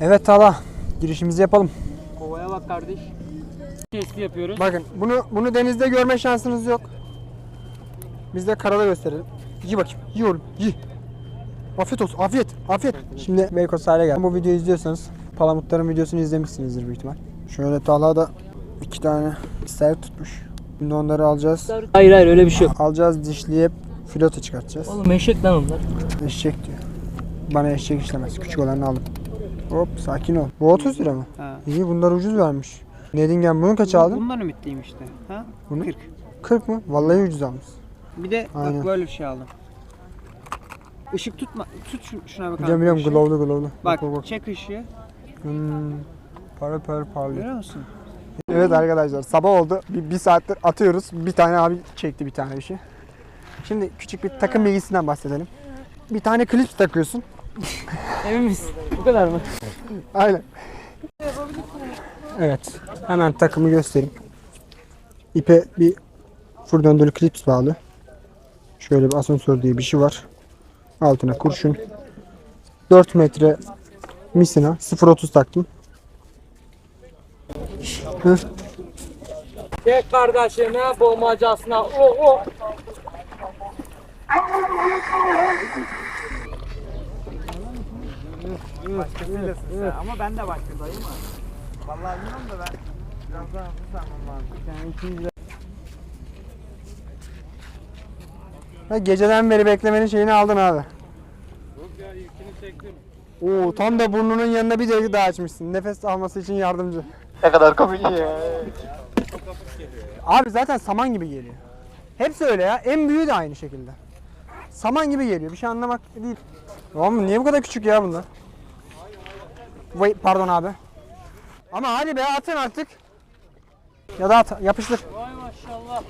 Evet Tala. Girişimizi yapalım. Kovaya bak kardeş. Testi yapıyoruz. Bakın bunu bunu denizde görme şansınız yok. Biz de karada gösterelim. Yi bakayım. Yi oğlum. Yi. Afiyet olsun. Afiyet. Afiyet. Şimdi Beykoz sahile geldim. Bu videoyu izliyorsanız Palamutların videosunu izlemişsinizdir büyük ihtimal. Şöyle Talha da iki tane ister tutmuş. Şimdi onları alacağız. Hayır hayır öyle bir şey yok. Alacağız dişleyip filoto çıkartacağız. Oğlum eşek lan onlar. Eşek diyor. Bana eşek işlemez. Küçük olanı aldım. Hop sakin ol. Bu 30 lira mı? Ha. İyi bunlar ucuz vermiş. Nedingen bunu kaça aldın? Bundan ümitliyim işte. Ha? Bunu 40. 40 mı? Vallahi ucuz almış. Bir de Aynen. bak böyle bir şey aldım. Işık tutma. Tut şu, şuna bak. Biliyorum biliyorum glowlu glowlu. Bak, bak, bak. çek ışığı. Hmm. Para para parlıyor. Görüyor musun? Evet arkadaşlar sabah oldu. Bir, bir saattir atıyoruz. Bir tane abi çekti bir tane bir şey. Şimdi küçük bir takım bilgisinden bahsedelim. Bir tane klips takıyorsun. Emin misin? Bu kadar mı? Aynen. Evet. Hemen takımı göstereyim. İpe bir fır döndürü klips bağlı. Şöyle bir asansör diye bir şey var. Altına kurşun. 4 metre misina 0.30 taktım. Hı. Çek kardeşime boğmacasına. Oh oh. Ama ben de baktım dayı mı? Vallahi bilmiyorum da ben biraz daha hızlı sanmam lazım. Yani ikinci Ha, geceden beri beklemenin şeyini aldın abi. Oo tam da burnunun yanına bir delik daha açmışsın. Nefes alması için yardımcı. Ne kadar komik ya. Abi zaten saman gibi geliyor. Hepsi öyle ya. En büyüğü de aynı şekilde. Saman gibi geliyor. Bir şey anlamak değil. Oğlum niye bu kadar küçük ya bunlar? Vay pardon abi. Ama hadi be atın artık. Ya da at, yapıştır. Vay maşallah.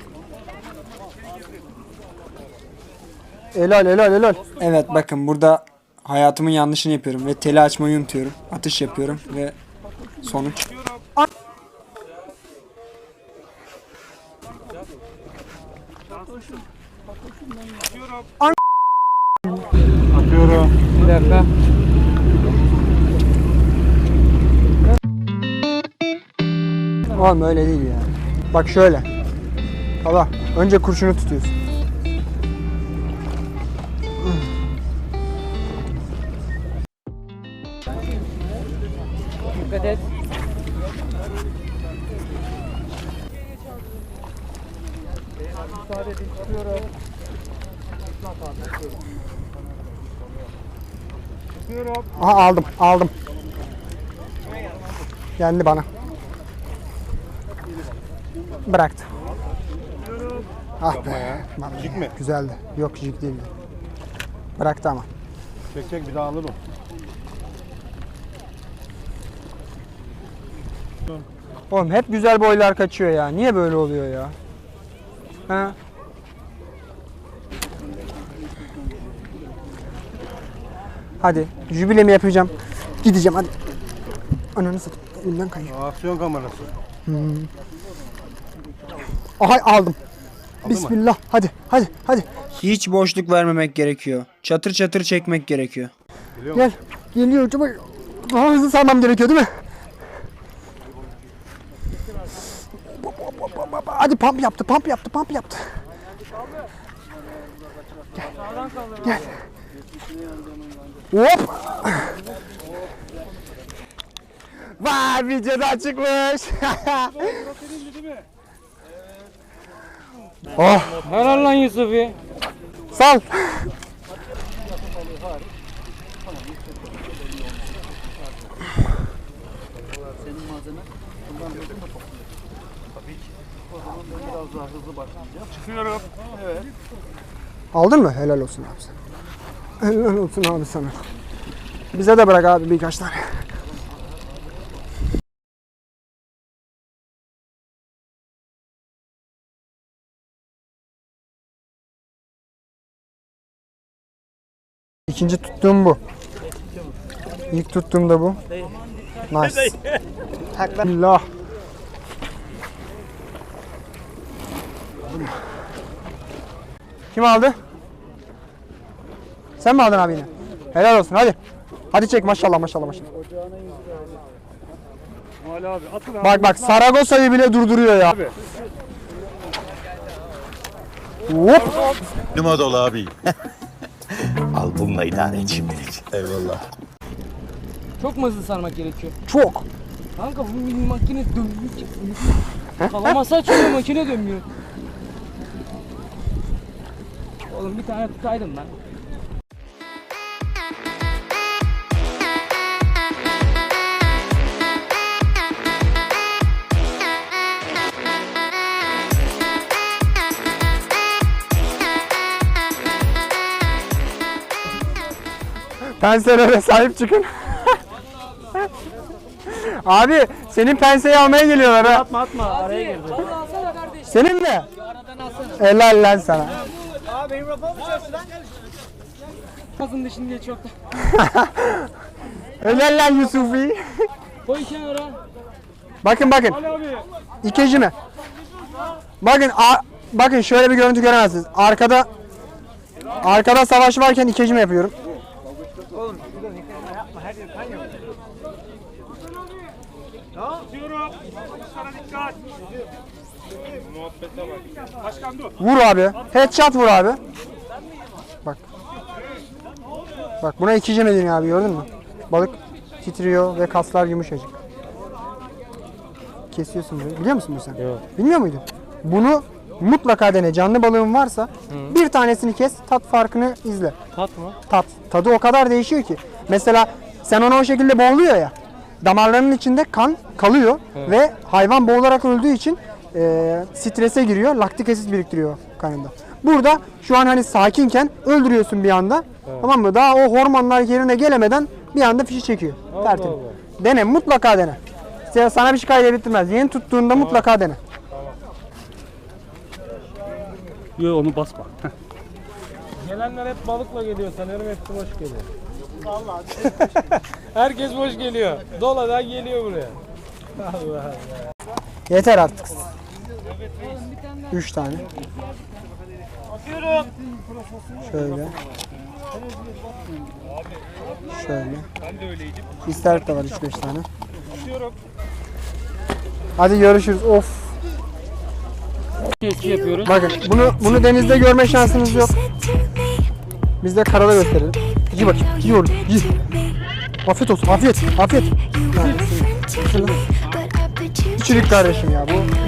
Helal helal helal. Evet bakın burada hayatımın yanlışını yapıyorum ve teli açmayı unutuyorum. Atış yapıyorum ve sonuç. Bir dakika. Oğlum öyle değil ya. Bak şöyle. Allah önce kurşunu tutuyorsun. Dikkat et. Aha aldım aldım. Geldi bana. Bıraktı. Ah be. Jig mi? Güzeldi. Yok jig değildi. Bıraktı ama. Çek çek bir daha alır o. Oğlum hep güzel boylar kaçıyor ya. Niye böyle oluyor ya? Ha? Hadi jübilemi yapacağım. Gideceğim hadi. Ananı satayım. Elimden kayıyor. Aksiyon kamerası. Aha aldım. Bismillah. Hadi hadi hadi. Hiç boşluk vermemek gerekiyor. Çatır çatır çekmek gerekiyor. Gel. Geliyor çabuk. Daha hızlı salmam gerekiyor değil mi? Hadi pump yaptı, pump yaptı, pump yaptı. Gel. Gel. Hop. Vay videoda çıkmış. oh Helal lan Yusuf'i. sal. Çıkıyorum. Aldın mı? Helal olsun abi sana. Helal olsun abi sana. Bize de bırak abi birkaç tane. İkinci tuttuğum bu. İlk tuttuğum da bu. Nice. Allah. Kim aldı? Sen mi aldın abi yine? Helal olsun hadi. Hadi çek maşallah maşallah maşallah. Bak bak Saragosa'yı bile durduruyor ya. Hop. Numa dolu abi. Bununla idare et şimdilik. Eyvallah. Çok mu hızlı sarmak gerekiyor? Çok. Kanka bu makine dönmüyor. Kalaması açıyor makine dönmüyor. Oğlum bir tane tutaydım ben. Penselere sahip çıkın. Abi senin penseyi almaya geliyorlar ha. Atma atma araya girdi. Senin mi? Helal lan sana. Abi benim rapor mu çalıştı lan? Kazın dışını geç yok. Helal lan Yusufi. Koy kenara. Bakın bakın. İkeci mi? Bakın a- bakın şöyle bir görüntü göremezsiniz. Arkada arkada savaş varken ikeci mi yapıyorum? Atıyorum. Sana dikkat. Muhabbete bak. Başkan dur. Vur abi. Headshot vur abi. Bak. Bak buna ikici mi deniyor abi gördün mü? Balık titriyor ve kaslar yumuşacık. Kesiyorsun böyle. Biliyor musun bunu sen? Yok. Bilmiyor muydun? Bunu mutlaka dene. Canlı balığın varsa bir tanesini kes, tat farkını izle. Tat mı? Tat. Tadı o kadar değişiyor ki. Mesela sen onu o şekilde boğuluyor ya. Damarlarının içinde kan kalıyor ve hayvan boğularak öldüğü için e, strese giriyor. Laktik asit biriktiriyor kanında. Burada şu an hani sakinken öldürüyorsun bir anda. Tamam mı? Daha o hormonlar yerine gelemeden bir anda fişi çekiyor. Tertemiz. Dene mutlaka dene. Sana bir şey kaybettirmez. Yeni tuttuğunda mutlaka dene. Yok onu basma. Gelenler hep balıkla geliyor sanıyorum hepsi boş geliyor. Vallahi. Herkes boş geliyor. Doladan geliyor buraya. Allah Allah. Yeter artık. Üç tane. Şöyle. Şöyle. İsterlik de var 3-5 tane. Hadi görüşürüz. Of. Kesti yapıyoruz. Bakın bunu bunu denizde görme şansınız yok. Biz de karada gösterelim. Yi bakayım. Yi oğlum. Yi. Afiyet olsun. Afiyet. Afiyet. İçilik kardeşim ya bu.